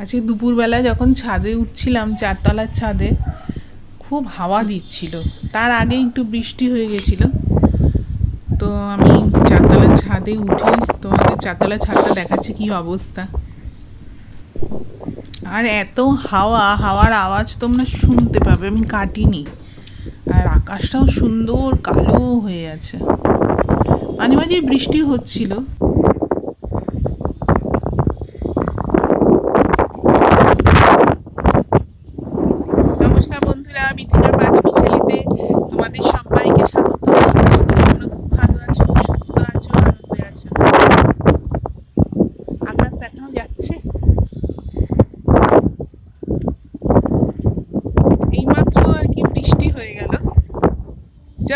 আজকে দুপুরবেলা যখন ছাদে উঠছিলাম, চারতলার ছাদে, খুব হাওয়া দিচ্ছিল। তার আগে একটু বৃষ্টি হয়ে গেছিল। তো আমি চারতলার ছাদে উঠে, তোমাদের চারতলার ছাদটা দেখাচ্ছি কি অবস্থা। আর এত হাওয়া, হাওয়ার আওয়াজ তোমরা শুনতে পাবে, আমি কাটিনি। আর আকাশটাও সুন্দর কালো হয়ে আছে। মাঝে মাঝে বৃষ্টি হচ্ছিল নমস্কার বন্ধুরা বিথিকার পাঁচ মিশালিতে তোমাদের সবাইকে স্বাগত তোমরা খুব ভালো আছো সুস্থ আছো আনন্দে আছো আকাশ দেখানো যাচ্ছে এইমাত্র আর কি বৃষ্টি হয়ে গেল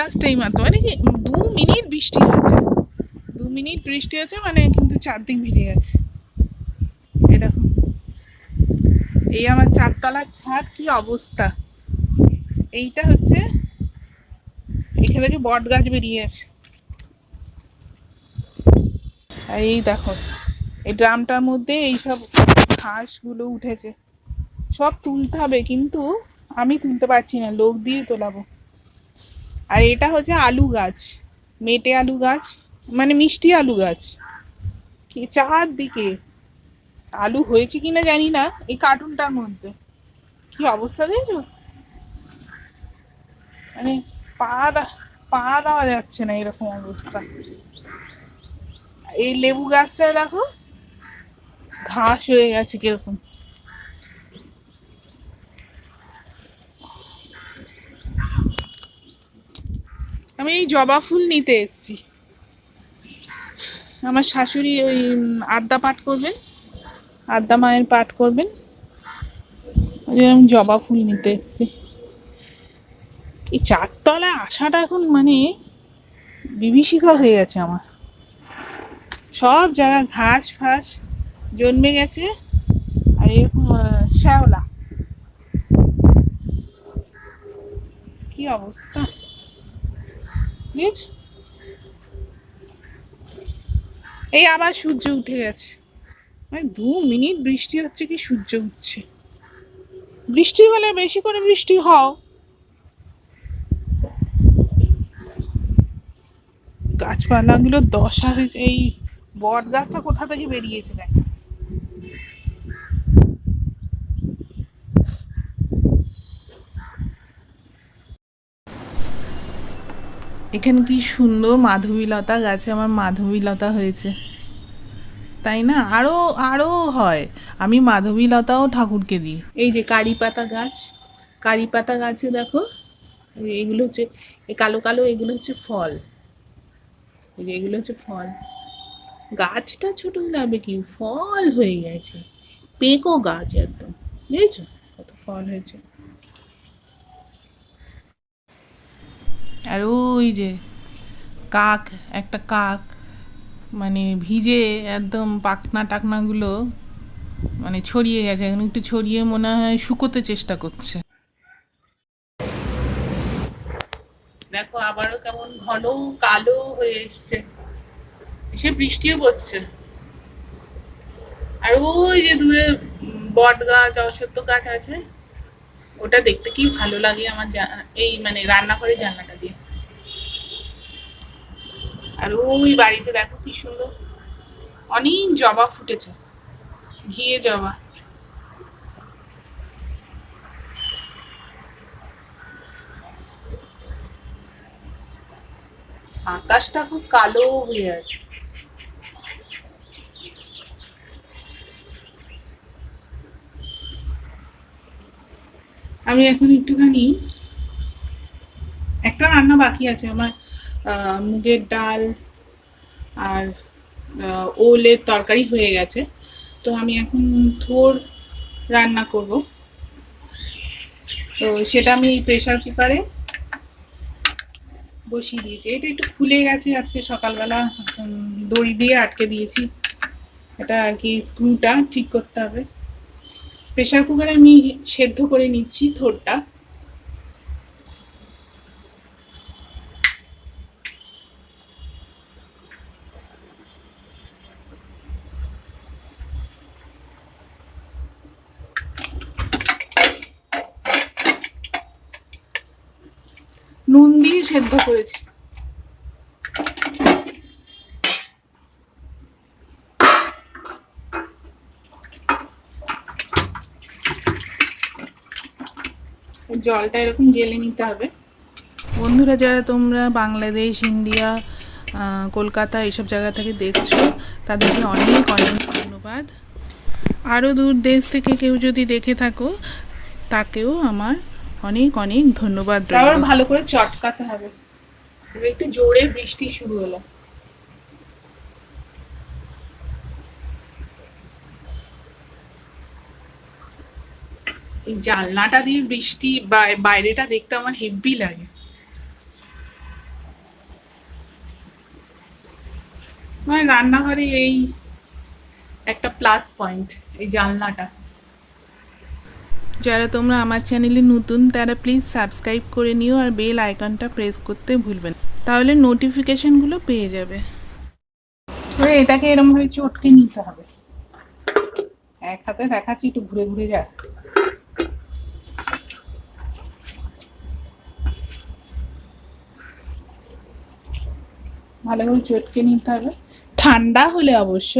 জাস্ট এইমাত্র মানে কি, দু মিনিট বৃষ্টি হয়েছে। দু মিনিট বৃষ্টি হয়েছে মানে কিন্তু চারদিক ভিজে গেছে। এই দেখো। এই আমার চারতলার ছাদ, কি অবস্থা। এইটা হচ্ছে, এখান থেকে বট গাছ বেরিয়ে আছে আর এই দেখো, এই ড্রামটার মধ্যে এইসব ঘাসগুলো উঠেছে। সব তুলতে হবে, কিন্তু আমি তুলতে পারছি না, লোক দিয়ে তোলাবো। আর এটা হচ্ছে আলু গাছ, মেটে আলু গাছ মানে মিষ্টি আলু গাছ। কি চারদিকে আলু হয়েছে কিনা জানি না, এই কার্টুনটার মধ্যে। কি অবস্থা দেখছ? মানে পা পা দেওয়া যাচ্ছে না এরকম অবস্থা। এই লেবু গাছটা দেখো, ঘাস হয়ে গেছে কীরকম। আমি এই জবা ফুল নিতে এসেছি। আমার শাশুড়ি ওই আদ্যা পাঠ করবেন। আদ্যা মায়ের পাঠ করবেন। ওই আমি জবা ফুল নিতে এসেছি। এই চারতলায় আসাটা এখন মানে বিভীষিকা হয়ে গেছে আমার। সব জায়গায় ঘাস ফাস জন্মে গেছে। আর এরকম শ্যাওলা। কি অবস্থা? এই আবার সূর্য উঠে গেছে। মানে দু মিনিট বৃষ্টি হচ্ছে কি সূর্য উঠছে। বৃষ্টি হলে বেশি করে বৃষ্টি হও। গাছপালাগুলো দশা হয়েছে। এই বট গাছটা কোথা থেকে বেরিয়েছে দেখ। এখানে কি সুন্দর মাধবীলতা গাছে আমার মাধবীলতা হয়েছে। তাই না? আরও আরও হয়। আমি মাধবীলতাও ঠাকুরকে দিই। এই যে কারি পাতা গাছ, কারি পাতা গাছে দেখো, এগুলো হচ্ছে কালো কালো এগুলো হচ্ছে ফল। এগুলো হচ্ছে ফল। গাছটা ছোট লাগবে কি, ফল হয়ে গেছে। পেকো গাছ একদম, বুঝেছ? কত ফল হয়েছে। আর ওই যে কাক, একটা কাক মানে ভিজে একদম পাখনা টাকনাগুলো মানে ছড়িয়ে গেছে, এখন একটু ছড়িয়ে মনে হয় শুকোতে চেষ্টা করছে। দেখো, আবারও কেমন ঘন কালো হয়ে এসছে। এসে বৃষ্টিও পড়ছে। আর ওই যে দূরে বট গাছ, অশ্বত্থ গাছ আছে ওটা দেখতে কি ভালো লাগে আমার এই মানে রান্নাঘরের জানলাটা দিয়ে। আর ওই বাড়িতে দেখো কি সুন্দর। অনেক জবা ফুটেছে। ঘিয়ে জবা। আকাশটা খুব কালো হয়ে আছে। আমি এখন একটুখানি একটা রান্না বাকি আছে আমার মুগের ডাল আর ওলের তরকারি হয়ে গেছে। তো আমি এখন থোর রান্না করব। তো সেটা আমি প্রেশার কুকারে বসিয়ে দিয়েছি। এটা একটু ফুলে গেছে আজকে সকালবেলা দড়ি দিয়ে আটকে দিয়েছি। এটা আর কি স্ক্রুটা ঠিক করতে হবে। প্রেশার কুকারে আমি সেদ্ধ করে নিচ্ছি থোরটা। নুন দিয়ে সেদ্ধ করেছি। জলটা এরকম গেলে নিতে হবে। বন্ধুরা যারা তোমরা বাংলাদেশ ইন্ডিয়া কলকাতা এইসব জায়গা থেকে দেখছ তাদেরকে অনেক অনেক ধন্যবাদ। আরও দূর দেশ থেকে কেউ যদি দেখে থাকো তাকেও আমার অনেক অনেক ধন্যবাদ ভালো করে চটকাতে হবে। একটু জোরে বৃষ্টি শুরু হলো। এই জানলাটা দিয়ে বৃষ্টি বাইরেটা দেখতে আমার হেব্বি লাগে। আমার রান্নাঘরে এই একটা প্লাস পয়েন্ট এই জানলাটা। যারা তোমরা আমার চ্যানেলে নতুন, তারা প্লিজ সাবস্ক্রাইব করে নিও আর বেল আইকনটা প্রেস করতে ভুলবেন। তাহলে নোটিফিকেশনগুলো পেয়ে যাবে। এটাকে এরমভাবে চটকে নিতে হবে। এক হাতে দেখাচ্ছি, একটু ঘুরে ঘুরে যা। ভালো করে চটকে নিতে হবে। ঠান্ডা হলে অবশ্য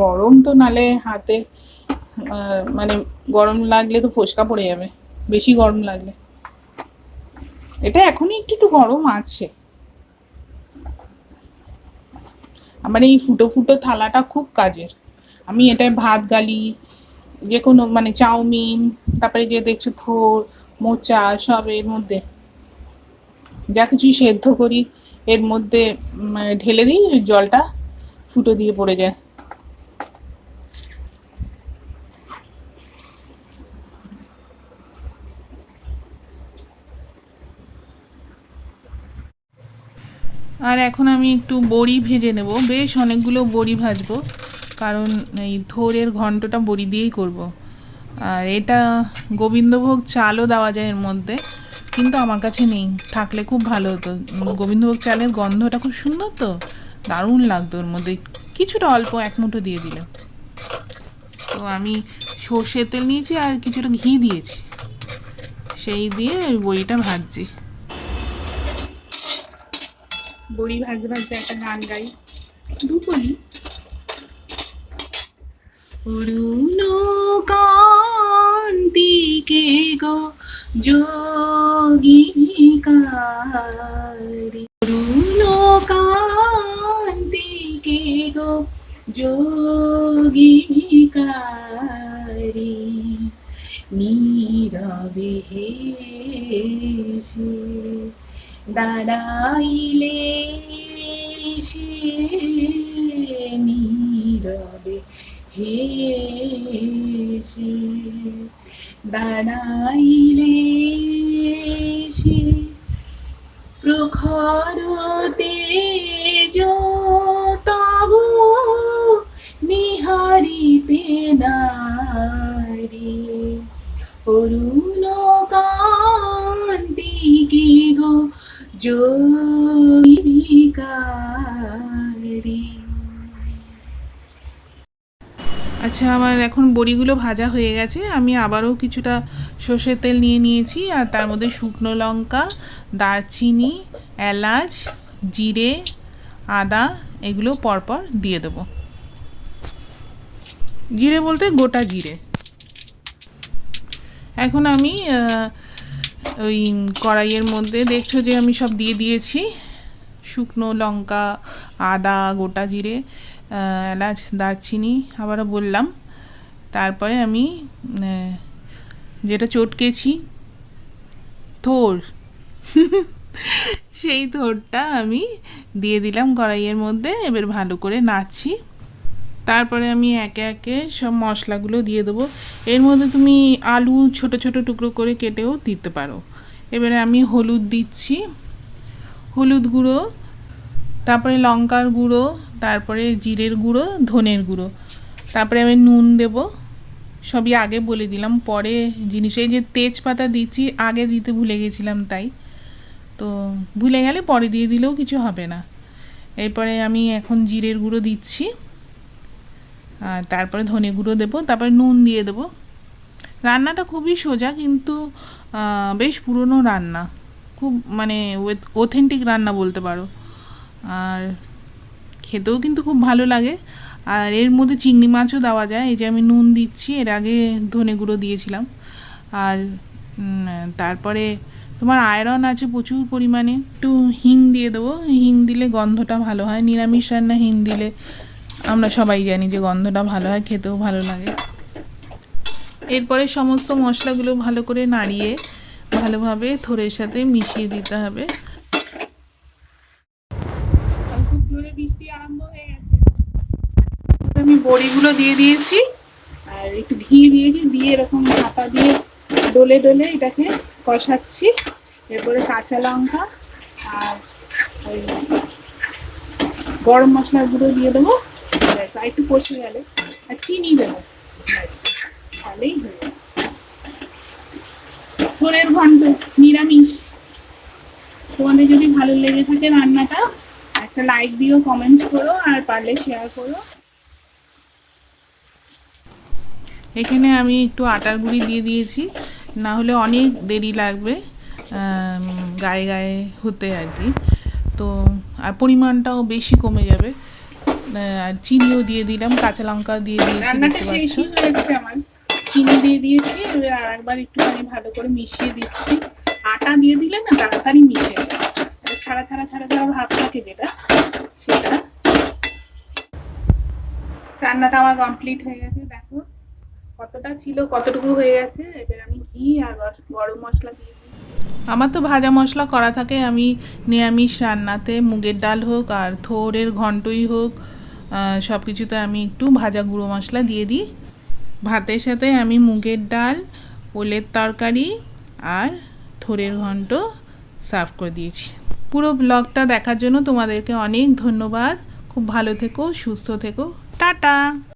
গরম তো নালে হাতে মানে গরম লাগলে তো ফোসকা পড়ে যাবে, বেশি গরম লাগলে। এটা এখনই একটু একটু গরম আছে। আমার এই ফুটো ফুটো থালাটা খুব কাজের। আমি এটায় ভাত গালি যে কোনো মানে চাউমিন, তারপরে যে দেখছ থোর, মোচা, সব এর মধ্যে। যা কিছুই সেদ্ধ করি এর মধ্যে ঢেলে দিই, জলটা ফুটো দিয়ে পড়ে যায় আর এখন আমি একটু বড়ি ভেজে নেব বেশ অনেকগুলো বড়ি ভাজবো, কারণ এই থোরের ঘন্টটা বড়ি দিয়েই করব। আর এটা গোবিন্দভোগ চালও দেওয়া যায় এর মধ্যে কিন্তু আমার কাছে নেই। থাকলে খুব ভালো হতো। গোবিন্দভোগ চালের গন্ধটা খুব সুন্দর তো দারুণ লাগতো ওর মধ্যে। কিছুটা অল্প এক মুঠো দিয়ে দিলে। তো আমি সর্ষের তেল নিয়েছি আর কিছুটা ঘি দিয়েছি। সেই দিয়ে ওই বড়িটা ভাজছি। বড়ি ভাজতে ভাজতে একটা গান গাই। দুপুরি কান্তিকে গো যোগিকারি অরুণ কান্তিকে গো যোগিকারি নীরবে হেসে দাঁড়াইলে সে নীরবে হেসে দাঁড়াইলে সে প্রখর বড়িগুলো ভাজা হয়ে গেছে, আমি আবারও কিছুটা সর্ষের তেল নিয়ে নিয়েছি, আর তার মধ্যে শুকনো লঙ্কা, দারচিনি, এলাচ, জিরে, আদা, এগুলো পরপর দিয়ে দেবো। জিরে বলতে গোটা জিরে। এখন আমি ওই কড়াইয়ের মধ্যে দেখছ যে আমি সব দিয়ে দিয়েছি। শুকনো লঙ্কা, আদা, গোটা জিরে এলাচ, দারচিনি, আবারও বললাম। তারপরে আমি যেটা চটকেছি, থোর। সেই থোরটা আমি দিয়ে দিলাম কড়াইয়ের মধ্যে, এবার ভালো করে নাড়ছি। তারপরে আমি একে একে সব মশলাগুলো দিয়ে দেবো। এর মধ্যে তুমি আলু ছোট ছোট টুকরো করে কেটেও দিতে পারো। এবারে আমি হলুদ দিচ্ছি। হলুদ গুঁড়ো, তারপরে লঙ্কার গুঁড়ো, তারপরে জিরের গুঁড়ো, ধনের গুঁড়ো। তারপরে আমি নুন দেব। সবই আগে বলে দিলাম, পরে জিনিস এই যে তেজপাতা দিচ্ছি, আগে দিতে ভুলে গেছিলাম তাই। তো ভুলে গেলে পরে দিয়ে দিলেও কিছু হবে না। এরপরে আমি এখন জিরের গুঁড়ো দিচ্ছি। আর তারপরে ধনে গুঁড়ো দেবো, তারপরে নুন দিয়ে দেবো। রান্নাটা খুবই সোজা কিন্তু বেশ পুরনো রান্না। খুব মানে অথেন্টিক রান্না বলতে পারো। আর খেতেও কিন্তু খুব ভালো লাগে। আর এর মধ্যে চিংড়ি মাছও দেওয়া যায়। এই যে আমি নুন দিচ্ছি, এর আগে ধনে গুঁড়ো দিয়েছিলাম। আর তারপরে তোমার আয়রন আছে প্রচুর পরিমাণে। একটু হিং দিয়ে দেবো। হিং দিলে গন্ধটা ভালো হয়। নিরামিষ রান্না হিং দিলে আমরা সবাই জানি যে গন্ধটা ভালো হয়, খেতেও ভালো লাগে। এরপরে সমস্ত মশলাগুলো ভালো করে নাড়িয়ে ভালোভাবে থোড়ের সাথে মিশিয়ে দিতে হবে খুব জোরে বৃষ্টি আরম্ভ হয়ে গেছে আমি বড়িগুলো দিয়ে দিয়েছি। আর একটু ঘি দিয়েছি, দিয়ে এরকম হাতা দিয়ে ডলে ডলে এটাকে কষাচ্ছি। এরপরে কাঁচা লঙ্কা আর ওই গরম মশলার গুঁড়ো দিয়ে দেবো। আর একটু কষে গেলে, আর চিনি দেবো। তাহলেই হয়ে যাবে। থোড়ের ঘন্ট, নিরামিষ। তোমাদের যদি ভালো লেগে থাকে রান্নাটা, একটা লাইক দিও কমেন্ট করো, আর পারলে শেয়ার করো। এখানে আমি একটু আটার গুঁড়ি দিয়ে দিয়েছি। না হলে অনেক দেরি লাগবে গায়ে গায়ে হতে আর কি। তো আর পরিমাণটাও বেশি কমে যাবে। আর চিনিও দিয়ে দিলাম কাঁচা লঙ্কা দিয়ে দিয়েছি চিনি দিয়ে দিয়েছি আর একবার একটুখানি ভালো করে মিশিয়ে দিচ্ছি। আটা দিয়ে দিলে না তাড়াতাড়ি মিশে যায়। ছাড়া ছাড়া ছাড়া ছাড়া ভাব থাকে যেটা সেটা। রান্নাটা আমার কমপ্লিট হয়ে গেছে কতটা ছিল, কতটুকু হয়ে গেছে, এবার আমি ঘি আর গরম মশলা দিয়ে আমার তো ভাজা মশলা করা থাকে, আমি নিরামিষ রান্নাতে, মুগের ডাল হোক আর থোরের ঘন্টই হোক সব কিছুতে আমি একটু ভাজা গুঁড়ো মশলা দিয়ে দিই। ভাতের সাথে আমি মুগের ডাল, ওলের তরকারি আর থোরের ঘন্ট সার্ভ করে দিয়েছি। পুরো ব্লগটা দেখার জন্য তোমাদেরকে অনেক ধন্যবাদ। খুব ভালো থেকো, সুস্থ থেকো। টাটা!